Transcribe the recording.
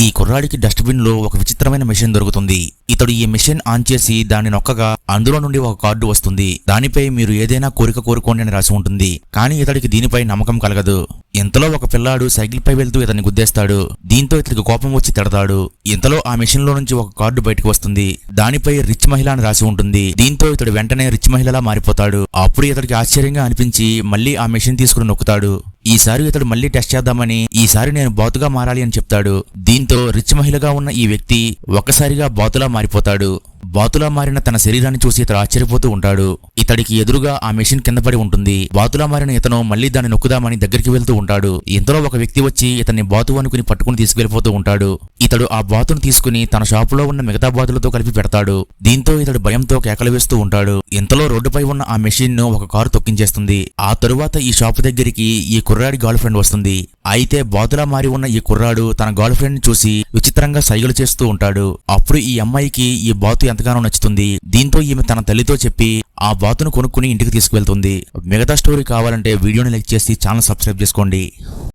ఈ కుర్రాడికి డస్ట్బిన్లో ఒక విచిత్రమైన మిషన్ దొరుకుతుంది. ఇతడు ఈ మిషన్ ఆన్ చేసి దాన్ని నొక్కగా అందులో నుండి ఒక కార్డు వస్తుంది. దానిపై మీరు ఏదైనా కోరిక కోరుకోండి అని రాసి ఉంటుంది. కానీ ఇతడికి దీనిపై నమ్మకం కలగదు. ఇంతలో ఒక పిల్లాడు సైకిల్ పై వెళ్తూ ఇతన్ని గుద్దేస్తాడు. దీంతో ఇతడికి కోపం వచ్చి తిడతాడు. ఇంతలో ఆ మెషిన్లో నుంచి ఒక కార్డు బయటకు వస్తుంది. దానిపై రిచ్ మహిళ అని రాసి ఉంటుంది. దీంతో ఇతడు వెంటనే రిచ్ మహిళలా మారిపోతాడు. అప్పుడు ఇతడికి ఆశ్చర్యంగా అనిపించి మళ్ళీ ఆ మెషిన్ తీసుకుని నొక్కుతాడు. ఈసారి ఇతడు మళ్ళీ టెస్ట్ చేద్దామని ఈసారి నేను బాతుగా మారాలి అని చెప్తాడు. దీంతో రిచ్ మహిళగా ఉన్న ఈ వ్యక్తి ఒక్కసారిగా బాతులా మారిపోతాడు. బాతులా మారిన తన శరీరాన్ని చూసి ఇతడు ఆశ్చర్యపోతూ ఉంటాడు. ఇతడికి ఎదురుగా ఆ మెషిన్ కింద పడి ఉంటుంది. బాతులా మారిన ఇతను మళ్ళీ దాన్ని నొక్కుదామని దగ్గరికి వెళ్తూ ఉంటాడు. ఇంతలో ఒక వ్యక్తి వచ్చి ఇతన్ని బాతు అనుకుని పట్టుకుని తీసుకెళ్ళిపోతూ ఉంటాడు. ఇతడు ఆ బాతును తీసుకుని తన షాపులో ఉన్న మిగతా బాతులతో కలిపి పెడతాడు. దీంతో ఇతడు భయంతో కేకలు వేస్తూ ఉంటాడు. ఇంతలో రోడ్డుపై ఉన్న ఆ మెషిన్ను ఒక కారు తొక్కించేస్తుంది. ఆ తరువాత ఈ షాపు దగ్గరికి ఈ కుర్రాడి గర్ల్ ఫ్రెండ్ వస్తుంది. అయితే బాతులా మారి ఉన్న ఈ కుర్రాడు తన గర్ల్ ఫ్రెండ్ చూసి విచిత్రంగా సైగలు చేస్తూ ఉంటాడు. అప్పుడు ఈ అమ్మాయికి ఈ బాతు ఎంతగానో నచ్చుతుంది. దీంతో ఈమె తన తల్లితో చెప్పి ఆ బాతును కొనుక్కుని ఇంటికి తీసుకువెళ్తుంది. మిగతా స్టోరీ కావాలంటే వీడియోని లైక్ చేసి ఛానల్ సబ్స్క్రైబ్ చేసుకోండి.